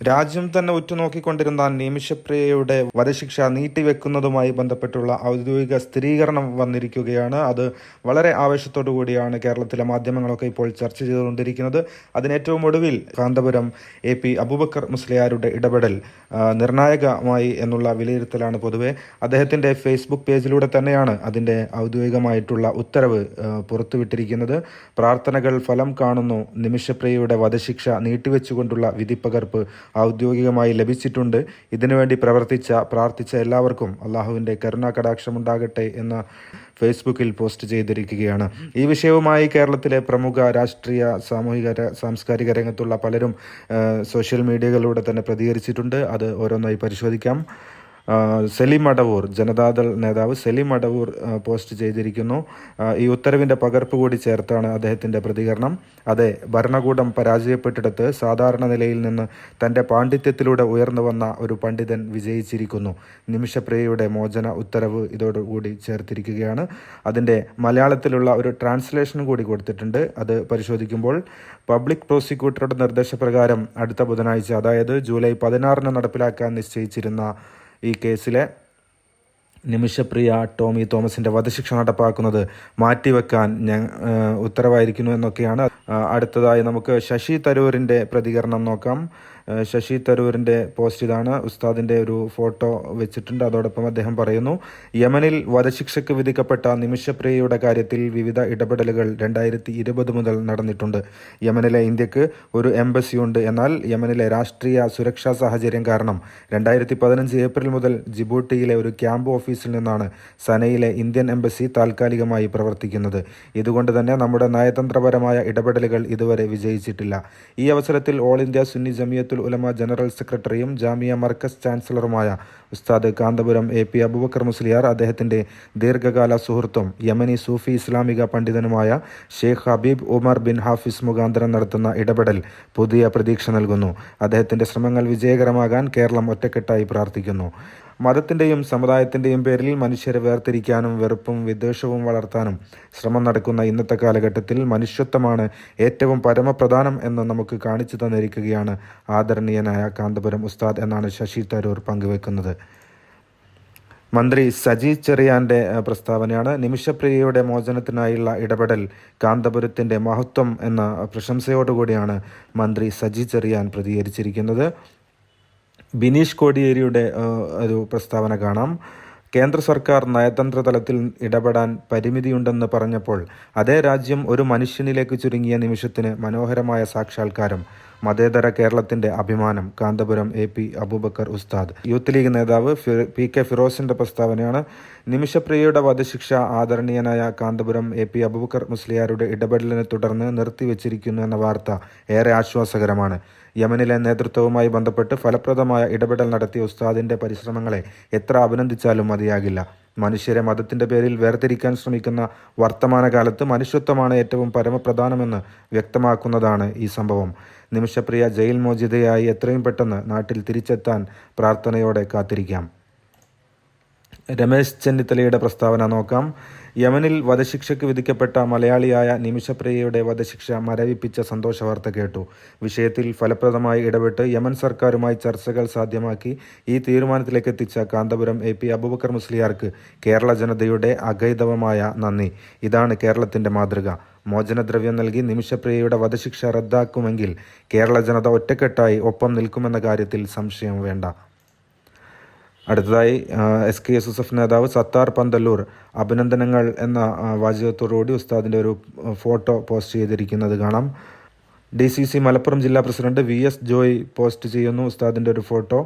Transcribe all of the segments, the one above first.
രാജ്യം തന്നെ ഉറ്റുനോക്കിക്കൊണ്ടിരുന്ന നിമിഷപ്രിയയുടെ വധശിക്ഷ നീട്ടിവെക്കുന്നതുമായി ബന്ധപ്പെട്ടുള്ള ഔദ്യോഗിക സ്ഥിരീകരണം വന്നിരിക്കുകയാണ്. അത് വളരെ ആവേശത്തോടു കൂടിയാണ് കേരളത്തിലെ മാധ്യമങ്ങളൊക്കെ ഇപ്പോൾ ചർച്ച ചെയ്തുകൊണ്ടിരിക്കുന്നത്. അതിനേറ്റവും ഒടുവിൽ കാന്തപുരം എ പി അബൂബക്കർ മുസ്ലിയാരുടെ ഇടപെടൽ നിർണായകമായി എന്നുള്ള വിലയിരുത്തലാണ് പൊതുവെ. അദ്ദേഹത്തിന്റെ ഫേസ്ബുക്ക് പേജിലൂടെ തന്നെയാണ് അതിന്റെ ഔദ്യോഗികമായിട്ടുള്ള ഉത്തരവ് പുറത്തുവിട്ടിരിക്കുന്നത്. പ്രാർത്ഥനകൾ ഫലം കാണുന്നു. നിമിഷപ്രിയയുടെ വധശിക്ഷ നീട്ടിവെച്ചുകൊണ്ടുള്ള വിധിപ്പകർപ്പ് ഔദ്യോഗികമായി ലഭിച്ചിട്ടുണ്ട്. ഇതിനുവേണ്ടി പ്രവർത്തിച്ച പ്രാർത്ഥിച്ച എല്ലാവർക്കും അള്ളാഹുവിന്റെ കരുണാ കടാക്ഷമുണ്ടാകട്ടെ എന്ന് ഫേസ്ബുക്കിൽ പോസ്റ്റ് ചെയ്തിരിക്കുകയാണ്. ഈ വിഷയവുമായി കേരളത്തിലെ പ്രമുഖ രാഷ്ട്രീയ സാമൂഹിക സാംസ്കാരിക രംഗത്തുള്ള പലരും സോഷ്യൽ മീഡിയകളിലൂടെ തന്നെ പ്രതികരിച്ചിട്ടുണ്ട്. അത് ഓരോന്നായി പരിശോധിക്കാം. സലീം അടവൂർ ജനതാദൾ നേതാവ് സെലിം അടവൂർ പോസ്റ്റ് ചെയ്തിരിക്കുന്നു. ഈ ഉത്തരവിന്റെ പകർപ്പ് കൂടി ചേർത്താണ് അദ്ദേഹത്തിന്റെ പ്രതികരണം. അതെ ഭരണകൂടം പരാജയപ്പെട്ടിടത്ത് സാധാരണ നിലയിൽ നിന്ന് തന്റെ പാണ്ഡിത്യത്തിലൂടെ ഉയർന്നു വന്ന ഒരു പണ്ഡിതൻ വിജയിച്ചിരിക്കുന്നു. നിമിഷപ്രിയയുടെ മോചന ഉത്തരവ് ഇതോടുകൂടി ചേർത്തിരിക്കുകയാണ്. അതിന്റെ മലയാളത്തിലുള്ള ഒരു ട്രാൻസ്ലേഷൻ കൂടി കൊടുത്തിട്ടുണ്ട്. അത് പരിശോധിക്കുമ്പോൾ പബ്ലിക് പ്രോസിക്യൂട്ടറുടെ നിർദ്ദേശപ്രകാരം അടുത്ത ബുധനാഴ്ച അതായത് ജൂലൈ പതിനാറിന് നടപ്പിലാക്കാൻ നിശ്ചയിച്ചിരുന്ന ഈ കേസിലെ നിമിഷപ്രിയ ടോമി തോമസിന്റെ വധശിക്ഷ നടപ്പാക്കുന്നത് മാറ്റിവെക്കാൻ ഞാൻ ഉത്തരവായിരിക്കുന്നു എന്നൊക്കെയാണ്. അടുത്തതായി നമുക്ക് ശശി തരൂരിന്റെ പ്രതികരണം നോക്കാം. ശശി തരൂരിന്റെ പോസ്റ്റ് ഇതാണ് ഉസ്താദിന്റെ ഒരു ഫോട്ടോ വെച്ചിട്ടുണ്ട്. അതോടൊപ്പം അദ്ദേഹം പറയുന്നു യമനിൽ വധശിക്ഷയ്ക്ക് വിധിക്കപ്പെട്ട നിമിഷപ്രിയയുടെ കാര്യത്തിൽ വിവിധ ഇടപെടലുകൾ രണ്ടായിരത്തി ഇരുപത് മുതൽ നടന്നിട്ടുണ്ട്. യമനിലെ ഇന്ത്യയ്ക്ക് ഒരു എംബസിയുണ്ട് എന്നാൽ യമനിലെ രാഷ്ട്രീയ സുരക്ഷാ സാഹചര്യം കാരണം രണ്ടായിരത്തി പതിനഞ്ച് ഏപ്രിൽ മുതൽ ജിബൂട്ടിയിലെ ഒരു ക്യാമ്പ് ഓഫീസിൽ നിന്നാണ് സനയിലെ ഇന്ത്യൻ എംബസി താൽക്കാലികമായി പ്രവർത്തിക്കുന്നത്. ഇതുകൊണ്ട് തന്നെ നമ്മുടെ നയതന്ത്രപരമായ ഇടപെടലുകൾ ഇതുവരെ വിജയിച്ചിട്ടില്ല. ഈ അവസരത്തിൽ all India Sunni Jamiyyathul Ulama general സെക്രട്ടറിയും ജാമിയ മർക്കസ് ചാൻസലറുമായ ഉസ്താദ് കാന്തപുരം എ പി അബുബക്കർ മുസ്ലിയാർ അദ്ദേഹത്തിന്റെ ദീർഘകാല സുഹൃത്തും യമനി സൂഫി ഇസ്ലാമിക പണ്ഡിതനുമായ Sheikh Habib Umar bin Hafiz മുഖാന്തരം നടത്തുന്ന ഇടപെടൽ പുതിയ പ്രതീക്ഷ നൽകുന്നു. അദ്ദേഹത്തിന്റെ ശ്രമങ്ങൾ വിജയകരമാകാൻ കേരളം ഒറ്റക്കെട്ടായി പ്രാർത്ഥിക്കുന്നു. മതത്തിന്റെയും സമുദായത്തിന്റെയും പേരിൽ മനുഷ്യരെ വേർതിരിക്കാനും വെറുപ്പും വിദ്വേഷവും വളർത്താനും ശ്രമം നടക്കുന്ന ഇന്നത്തെ കാലഘട്ടത്തിൽ മനുഷ്യത്വമാണ് ഏറ്റവും പരമപ്രധാനം എന്ന് നമുക്ക് കാണിച്ചു തന്നിരിക്കുകയാണ് ആദരണീയനായ കാന്തപുരം ഉസ്താദ് എന്നാണ് ശശി തരൂർ പങ്കുവെക്കുന്നത്. മന്ത്രി സജി ചെറിയാന്റെ പ്രസ്താവനയാണ്. നിമിഷപ്രിയയുടെ മോചനത്തിനായുള്ള ഇടപെടൽ കാന്തപുരത്തിന്റെ മഹത്വം എന്ന പ്രശംസയോടുകൂടിയാണ് മന്ത്രി സജി ചെറിയാൻ പ്രതികരിച്ചിരിക്കുന്നത്. ബിനീഷ് കോടിയേരിയുടെ ഒരു പ്രസ്താവന കാണാം. കേന്ദ്ര സർക്കാർ നയതന്ത്ര തലത്തിൽ ഇടപെടാൻ പരിമിതിയുണ്ടെന്ന് പറഞ്ഞപ്പോൾ അതേ രാജ്യം ഒരു മനുഷ്യനിലേക്ക് ചുരുങ്ങിയ നിമിഷത്തിന് മനോഹരമായ സാക്ഷാത്കാരം. മതേതര കേരളത്തിന്റെ അഭിമാനം. Kanthapuram A P Abubakar Usthad. Youth league നേതാവ് പി കെ ഫിറോസിന്റെ പ്രസ്താവനയാണ്. നിമിഷപ്രിയയുടെ വധശിക്ഷ ആദരണീയനായ കാന്തപുരം എ പി അബൂബക്കർ മുസ്ലിയാരുടെ ഇടപെടലിനെ തുടർന്ന് നിർത്തിവെച്ചിരിക്കുന്നു എന്ന വാർത്ത ഏറെ ആശ്വാസകരമാണ്. യമനിലെ നേതൃത്വവുമായി ബന്ധപ്പെട്ട് ഫലപ്രദമായ ഇടപെടൽ നടത്തിയ ഉസ്താദിന്റെ പരിശ്രമങ്ങളെ എത്ര അഭിനന്ദിച്ചാലും മതിയാകില്ല. മനുഷ്യരെ മതത്തിന്റെ പേരിൽ വേർതിരിക്കാൻ ശ്രമിക്കുന്ന വർത്തമാനകാലത്ത് മനുഷ്യത്വമാണ് ഏറ്റവും പരമപ്രധാനമെന്ന് വ്യക്തമാക്കുന്നതാണ് ഈ സംഭവം. നിമിഷപ്രിയ ജയിൽ മോചിതയായി എത്രയും പെട്ടെന്ന് നാട്ടിൽ തിരിച്ചെത്താൻ പ്രാർത്ഥനയോടെ കാത്തിരിക്കാം. രമേശ് ചെന്നിത്തലയുടെ പ്രസ്താവന നോക്കാം. യമനിൽ വധശിക്ഷയ്ക്ക് വിധിക്കപ്പെട്ട മലയാളിയായ നിമിഷപ്രിയയുടെ വധശിക്ഷ മരവിപ്പിച്ച സന്തോഷ വാർത്ത കേട്ടു. വിഷയത്തിൽ ഫലപ്രദമായി ഇടപെട്ട് യമൻ സർക്കാരുമായി ചർച്ചകൾ സാധ്യമാക്കി ഈ തീരുമാനത്തിലേക്ക് എത്തിച്ച കാന്തപുരം എ പി അബൂബക്കർ മുസ്ലിയാർക്ക് കേരള ജനതയുടെ അഗൈതവമായ നന്ദി. ഇതാണ് കേരളത്തിന്റെ മാതൃക. മോചനദ്രവ്യം നൽകി നിമിഷപ്രിയയുടെ വധശിക്ഷ റദ്ദാക്കുമെങ്കിൽ കേരള ജനത ഒറ്റക്കെട്ടായി ഒപ്പം നിൽക്കുമെന്ന കാര്യത്തിൽ സംശയം വേണ്ട. അടുത്തതായി എസ് കെ എസ് എഫ് നേതാവ് സത്താർ പന്തല്ലൂർ അഭിനന്ദനങ്ങൾ എന്ന വാചകത്തോടുകൂടി ഉസ്താദിന്റെ ഒരു ഫോട്ടോ പോസ്റ്റ് ചെയ്തിരിക്കുന്നത് കാണാം. ഡി സി സി മലപ്പുറം ജില്ലാ president V S Joy post ചെയ്യുന്നു ഉസ്താദിന്റെ ഒരു ഫോട്ടോ.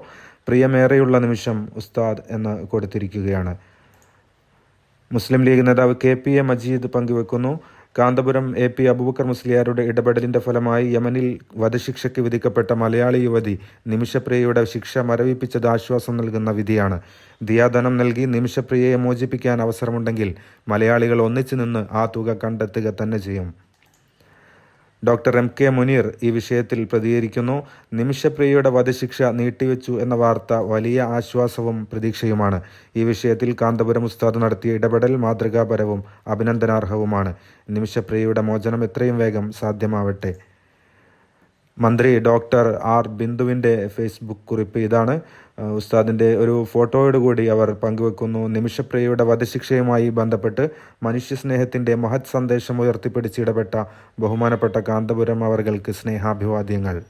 പ്രിയമേറെയുള്ള നിമിഷം ഉസ്താദ് എന്ന് കൊടുത്തിരിക്കുകയാണ്. മുസ്ലിം ലീഗ് നേതാവ് കെ പി എ മജീദ് പങ്കുവെക്കുന്നു. കാന്തപുരം എ പി അബൂബക്കർ മുസ്ലിയാരുടെ ഇടപെടലിന്റെ ഫലമായി യമനിൽ വധശിക്ഷയ്ക്ക് വിധിക്കപ്പെട്ട മലയാളി യുവതി നിമിഷപ്രിയയുടെ ശിക്ഷ മരവിപ്പിച്ചത് ആശ്വാസം നൽകുന്ന വിധിയാണ്. ദിയാധനം നൽകി നിമിഷപ്രിയയെ മോചിപ്പിക്കാൻ അവസരമുണ്ടെങ്കിൽ മലയാളികൾ ഒന്നിച്ചു നിന്ന് ആ തുക കണ്ടെത്തുക തന്നെ ചെയ്യും. ഡോക്ടർ എം കെ മുനീർ ഈ വിഷയത്തിൽ പ്രതികരിക്കുന്നു. നിമിഷപ്രിയയുടെ വധശിക്ഷ നീട്ടിവെച്ചു എന്ന വാർത്ത വലിയ ആശ്വാസവും പ്രതീക്ഷയുമാണ്. ഈ വിഷയത്തിൽ കാന്തപുരം ഉസ്താദ് നടത്തിയ ഇടപെടൽ മാതൃകാപരവും അഭിനന്ദനാർഹവുമാണ്. നിമിഷപ്രിയയുടെ മോചനം എത്രയും വേഗം സാധ്യമാവട്ടെ. മന്ത്രി ഡോക്ടർ ആർ ബിന്ദുവിന്റെ ഫേസ്ബുക്ക് കുറിപ്പ് ഇതാണ്. ഉസ്താദിന്റെ ഒരു ഫോട്ടോയോട് കൂടി അവർ പങ്കുവെക്കുന്നു. നിമിഷപ്രിയയുടെ വധശിക്ഷയുമായി ബന്ധപ്പെട്ട് മനുഷ്യസ്നേഹത്തിന്റെ മഹത് സന്ദേശം ഉയർത്തിപ്പിടിച്ച് ഇടപെട്ട ബഹുമാനപ്പെട്ട കാന്തപുരം അവർക്ക് സ്നേഹാഭിവാദ്യങ്ങൾ.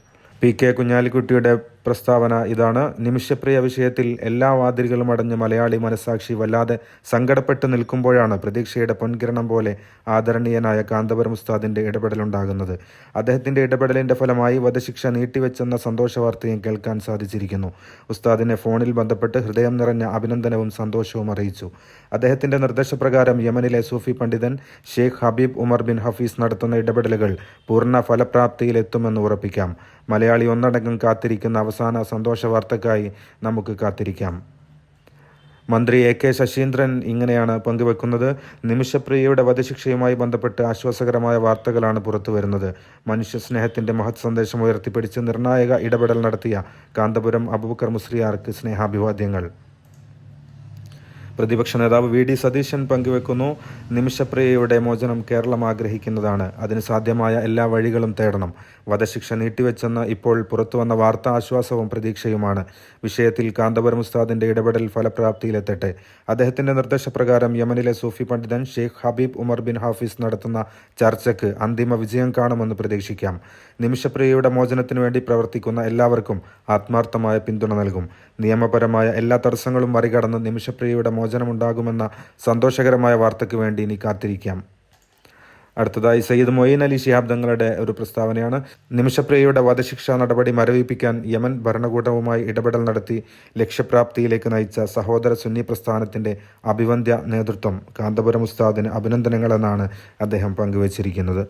പി കെ കുഞ്ഞാലിക്കുട്ടിയുടെ പ്രസ്താവന ഇതാണ്. നിമിഷപ്രിയ വിഷയത്തിൽ എല്ലാ വാതിലുകളും അടഞ്ഞ് മലയാളി മനസാക്ഷി വല്ലാതെ സങ്കടപ്പെട്ട് നിൽക്കുമ്പോഴാണ് പ്രതീക്ഷയുടെ പൊൻകിരണം പോലെ ആദരണീയനായ കാന്തപുരം ഉസ്താദിന്റെ ഇടപെടലുണ്ടാകുന്നത്. അദ്ദേഹത്തിന്റെ ഇടപെടലിന്റെ ഫലമായി വധശിക്ഷ നീട്ടിവെച്ചെന്ന സന്തോഷ വാർത്തയും കേൾക്കാൻ സാധിച്ചിരിക്കുന്നു. ഉസ്താദിനെ ഫോണിൽ ബന്ധപ്പെട്ട് ഹൃദയം നിറഞ്ഞ അഭിനന്ദനവും സന്തോഷവും അറിയിച്ചു. അദ്ദേഹത്തിന്റെ നിർദ്ദേശപ്രകാരം യമനിലെ സൂഫി പണ്ഡിതൻ Sheikh Habib Umar bin Hafeez നടത്തുന്ന ഇടപെടലുകൾ പൂർണ ഫലപ്രാപ്തിയിലെത്തുമെന്ന് ഉറപ്പിക്കാം. മലയാളി ഒന്നടങ്കം കാത്തിരിക്കുന്ന അവസാന സന്തോഷ വാർത്തക്കായി നമുക്ക് കാത്തിരിക്കാം. മന്ത്രി എ കെ ശശീന്ദ്രൻ ഇങ്ങനെയാണ് പങ്കുവെക്കുന്നത്. നിമിഷപ്രിയയുടെ വധശിക്ഷയുമായി ബന്ധപ്പെട്ട് ആശ്വാസകരമായ വാർത്തകളാണ് പുറത്തു പുറത്തുവരുന്നത്. മനുഷ്യസ്നേഹത്തിന്റെ മഹത് സന്ദേശം ഉയർത്തിപ്പിടിച്ച് നിർണായക ഇടപെടൽ നടത്തിയ കാന്തപുരം അബൂബക്കർ മുസ്ലിയാർക്ക് സ്നേഹാഭിവാദ്യങ്ങൾ. പ്രതിപക്ഷ നേതാവ് വി ഡി സതീശൻ പങ്കുവെക്കുന്നു. നിമിഷപ്രിയയുടെ മോചനം കേരളം ആഗ്രഹിക്കുന്നതാണ്. അതിന് സാധ്യമായ എല്ലാ വഴികളും തേടണം. വധശിക്ഷ നീട്ടിവെച്ചെന്ന് ഇപ്പോൾ പുറത്തുവന്ന വാർത്ത ആശ്വാസവും പ്രതീക്ഷയുമാണ്. വിഷയത്തിൽ കാന്തപുരം ഉസ്താദിന്റെ ഇടപെടൽ ഫലപ്രാപ്തിയിലെത്തട്ടെ. അദ്ദേഹത്തിന്റെ നിർദ്ദേശപ്രകാരം യമനിലെ സൂഫി പണ്ഡിതൻ Sheikh Habib Umar bin Hafiz നടത്തുന്ന ചർച്ചയ്ക്ക് അന്തിമ വിജയം കാണുമെന്ന് പ്രതീക്ഷിക്കാം. നിമിഷപ്രിയയുടെ മോചനത്തിനു വേണ്ടി പ്രവർത്തിക്കുന്ന എല്ലാവർക്കും ആത്മാർത്ഥമായ പിന്തുണ നൽകും. നിയമപരമായ എല്ലാ തടസ്സങ്ങളും മറികടന്ന് നിമിഷപ്രിയയുടെ മോചനമുണ്ടാകുമെന്ന സന്തോഷകരമായ വാർത്തയ്ക്ക് വേണ്ടി ഇനി കാത്തിരിക്കാം. അടുത്തതായി സയ്യിദ് മൊയ്ൻ അലി ശിഹാബ് തങ്ങളുടെ ഒരു പ്രസ്താവനയാണ്. നിമിഷപ്രിയയുടെ വധശിക്ഷാ നടപടി മരവിപ്പിക്കാൻ യമൻ ഭരണകൂടവുമായി ഇടപെടൽ നടത്തി ലക്ഷ്യപ്രാപ്തിയിലേക്ക് നയിച്ച സഹോദര സുന്നി പ്രസ്ഥാനത്തിന്റെ അഭിവന്ദ്യ നേതൃത്വം കാന്തപുരം ഉസ്താദിന് അഭിനന്ദനങ്ങളെന്നാണ് അദ്ദേഹം പങ്കുവച്ചിരിക്കുന്നത്.